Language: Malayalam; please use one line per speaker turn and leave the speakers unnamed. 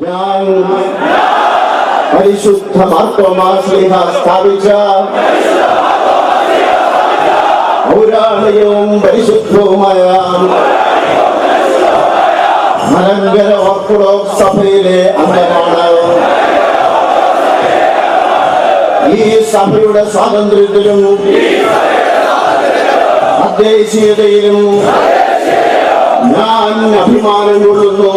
ഞാൻ പരിശുദ്ധ മാർത്തോമാ ശ്ലീഹ സ്ഥാപിച്ച പൗരാണികവും പരിശുദ്ധവുമായ മലങ്കര ഓർത്തഡോക്സ് സഭയിലെ അംഗമാണ് ഈ സഭയുടെ സ്വാതന്ത്ര്യത്തിലും തദ്ദേശീയതയിലും ഞാൻ അഭിമാനം കൊള്ളുന്നു.